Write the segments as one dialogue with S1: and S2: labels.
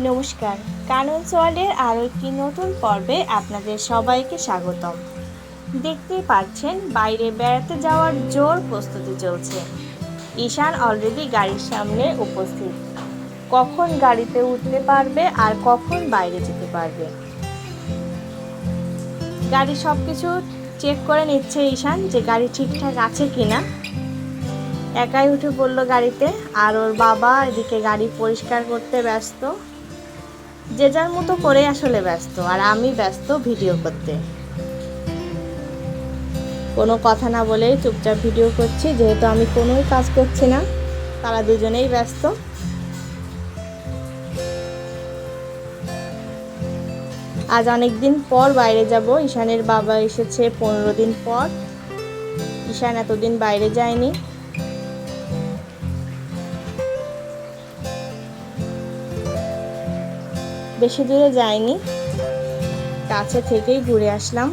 S1: নমস্কার। কানন ওয়ার্ল্ডের আরও একটি নতুন পর্বে আপনাদের সবাইকে স্বাগতম। দেখতেই পাচ্ছেন, বাইরে বেড়াতে যাওয়ার জোর প্রস্তুতি চলছে। ঈশান অলরেডি গাড়ির সামনে উপস্থিত। কখন গাড়িতে উঠতে পারবে আর কখন বাইরে যেতে পারবে? গাড়ি সব কিছু চেক করে নিচ্ছে ঈশান যে গাড়ি ঠিকঠাক আছে কিনা। একাই উঠে পড়ল গাড়িতে, আর ওর বাবা এদিকে গাড়ি পরিষ্কার করতে ব্যস্ত। যে যার মতো করে আসলে ব্যস্ত, আর আমি ব্যস্ত ভিডিও করতে। কোনো কথা না বলেই চুপচাপ ভিডিও করছি, যেহেতু আমি কোনোই কাজ করছি না, তারা দুজনেই ব্যস্ত। আজ অনেক দিন পর বাইরে যাব, ঈশানের বাবা এসেছে পনেরো দিন পর। ঈশান এতদিন বাইরে যায়নি। বেশি দূরে যাইনি। কাছে থেকেই ঘুরে আসলাম।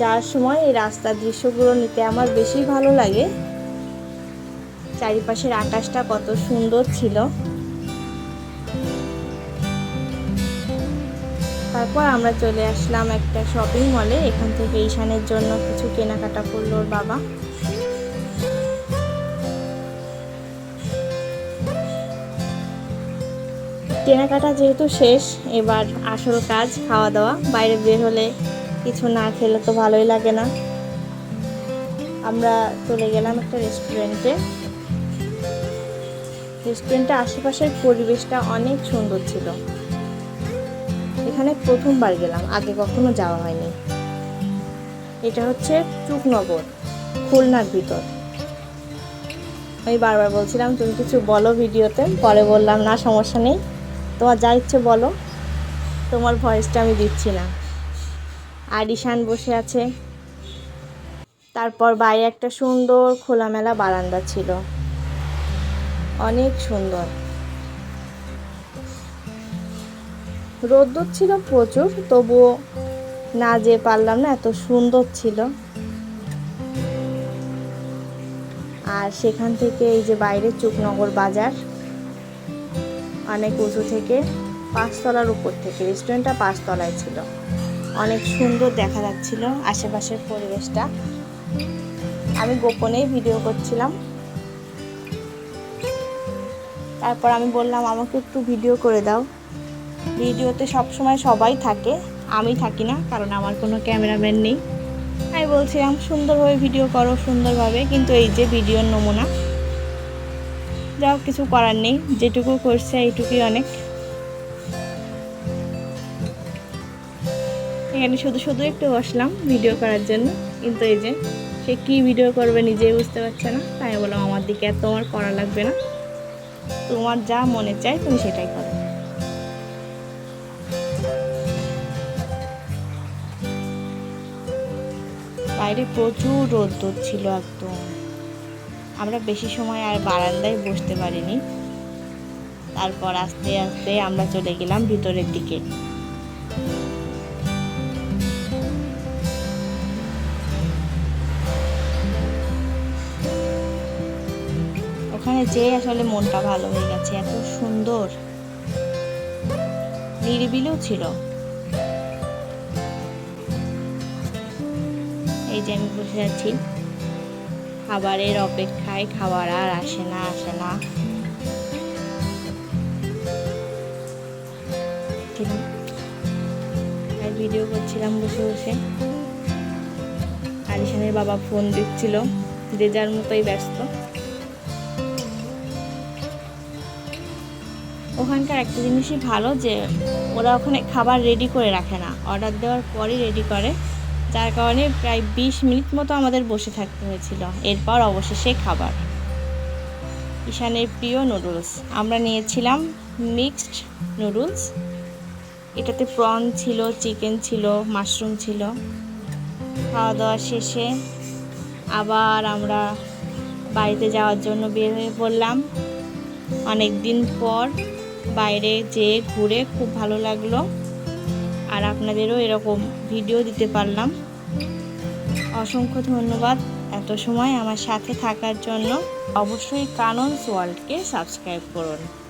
S1: যাওয়ার সময় এই রাস্তার দৃশ্যগুলো নিতে আমার বেশি ভালো লাগে। চারিপাশের আকাশটা কত সুন্দর ছিল। তারপর আমরা চলে আসলাম একটা শপিং মলে এখান থেকে ঈশানের জন্য কিছু কেনাকাটা করল ওর বাবা। কেনাকাটা যেহেতু শেষ, এবার আসল কাজ খাওয়া দাওয়া। বাইরে বের হলে কিছু না খেলে তো ভালোই লাগে না। আমরা চলে গেলাম একটা রেস্টুরেন্টে রেস্টুরেন্টের আশেপাশের পরিবেশটা অনেক সুন্দর ছিল। এখানে প্রথমবার গেলাম, আগে কখনো যাওয়া হয়নি। এটা হচ্ছে চুকনগর, খুলনার ভিতর। আমি বারবার বলছিলাম, তুমি কিছু বলো ভিডিওতে। পরে বললাম, না, সমস্যা নেই। তোমার যা ইচ্ছে বলো। তোমার ভয়েসটা আমি দিচ্ছি না আর ঈশান বসে আছে। তারপর বাইরে একটা সুন্দর খোলামেলা বারান্দা ছিল। অনেক সুন্দর। রোদ্দুর ছিল প্রচুর, তবুও না যে পারলাম না, এত সুন্দর ছিল। আর সেখান থেকে এই যে বাইরে চুকনগর বাজার অনেক উঁচু থেকে, পাঁচতলার উপর থেকে। রেস্টুরেন্টটা পাঁচতলায় ছিল। অনেক সুন্দর দেখা যাচ্ছিল আশেপাশের পরিবেশটা। আমি গোপনেই ভিডিও করছিলাম। তারপর আমি বললাম, আমাকে একটু ভিডিও করে দাও। ভিডিওতে সবসময় সবাই থাকে। আমি থাকি না, কারণ আমার কোনো ক্যামেরাম্যান নেই। আমি বলছিলাম, সুন্দরভাবে ভিডিও করো, সুন্দরভাবে। কিন্তু এই যে ভিডিওর নমুনা যাও কিছু করার নেই। যেটুকু করছে এইটুকুই অনেক। এখানে শুধু শুধু একটু বসলাম ভিডিও করার জন্য। কিন্তু এই যে, সে কি ভিডিও করবে নিজেই বুঝতে পারছে না। তাই বললাম, আমার দিকে আর তোমার করা লাগবে না। তোমার যা মনে চায় তুমি সেটাই করো। বাইরে প্রচুর রোদ্দুর ছিল একদম। আমরা বেশি সময় আর বারান্দায় বসতে পারিনি। তারপর আস্তে আস্তে আমরা চলে গেলাম ভিতরের দিকে। ওখানে যেয়ে আসলে মনটা ভালো হয়ে গেছে, এত সুন্দর। নিরিবিলিও ছিল। এই যে আমি বসে আছি। খাবারের অপেক্ষায় খাবার আর আসে না আসে না। আর ভিডিও করছিলাম বসে বসে। আলিশানের বাবা ফোন দিচ্ছিল, যে যার মতোই ব্যস্ত। ওখানকার একটা জিনিসই ভালো যে, ওরা ওখানে খাবার রেডি করে রাখে না। অর্ডার দেওয়ার পরই রেডি করে। যার কারণে প্রায় বিশ মিনিট মতো আমাদের বসে থাকতে হয়েছিল। এরপর অবশেষে খাবার। ঈশানের প্রিয় নুডলস। আমরা নিয়েছিলাম মিক্সড নুডলস। এটাতে প্রন ছিল, চিকেন ছিল, মাশরুম ছিল। খাওয়া দাওয়া শেষে আবার আমরা বাড়িতে যাওয়ার জন্য বের হয়ে পড়লাম। অনেক দিন পর বাইরে যেয়ে ঘুরে খুব ভালো লাগল। আর আপনাদেরও এরকম ভিডিও দিতে পারলাম। অসংখ্য ধন্যবাদ এত সময় আমার সাথে থাকার জন্য। অবশ্যই কানন্স ওয়ার্ল্ডকে সাবস্ক্রাইব করুন।